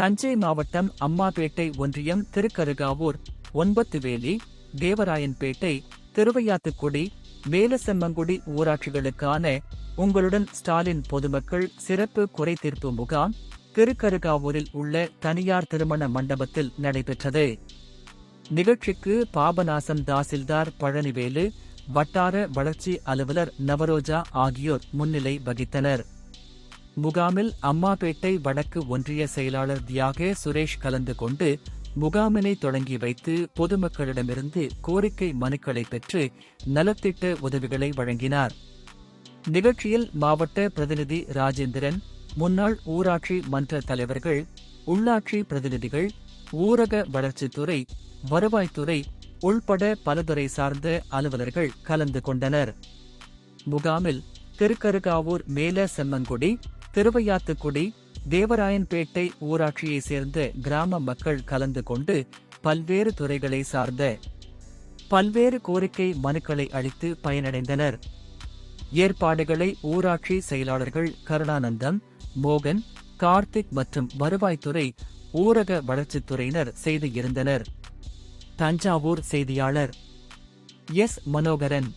தஞ்சை மாவட்டம் அம்மாபேட்டை ஒன்றியம் திருக்கருகாவூர் ஒன்பத்துவேலி தேவராயன்பேட்டை திருவையாத்துக்குடி வேலசெம்மங்குடி ஊராட்சிகளுக்கான உங்களுடன் ஸ்டாலின் பொதுமக்கள் சிறப்பு குறை தீர்ப்பு முகாம் திருக்கருகாவூரில் உள்ள தனியார் திருமண மண்டபத்தில் நடைபெற்றது. நிகழ்ச்சிக்கு பாபநாசம் தாசில்தார் பழனிவேலு வட்டார வளர்ச்சி அலுவலர் நவரோஜா ஆகியோர் முன்னிலை வகித்தனர். முகாமில் அம்மாபேட்டை வடக்கு ஒன்றிய செயலாளர் தியாக சுரேஷ் கலந்து கொண்டு முகாமினை தொடங்கி வைத்து பொதுமக்களிடமிருந்து கோரிக்கை மனுக்களை பெற்று நலத்திட்ட உதவிகளை வழங்கினார். நிகழ்ச்சியில் மாவட்ட பிரதிநிதி ராஜேந்திரன் முன்னாள் ஊராட்சி மன்ற தலைவர்கள் உள்ளாட்சி பிரதிநிதிகள் ஊரக வளர்ச்சித்துறை வருவாய்த்துறை உள்பட பலதுறை சார்ந்த அலுவலர்கள் கலந்து கொண்டனர். முகாமில் திருக்கருகாவூர் மேல செம்மங்குடி திருவையாத்துக்குடி தேவராயன்பேட்டை ஊராட்சியைச் சேர்ந்த கிராம மக்கள் கலந்து கொண்டு பல்வேறு துறைகளை சார்ந்த பல்வேறு கோரிக்கை மனுக்களை அளித்து பயனடைந்தனர். ஏற்பாடுகளை ஊராட்சி செயலாளர்கள் கருணானந்தம் மோகன் கார்த்திக் மற்றும் வருவாய்த்துறை ஊரக வளர்ச்சித்துறையினர் செய்து இருந்தனர். தஞ்சாவூர் செய்தியாளர் எஸ். மனோகரன்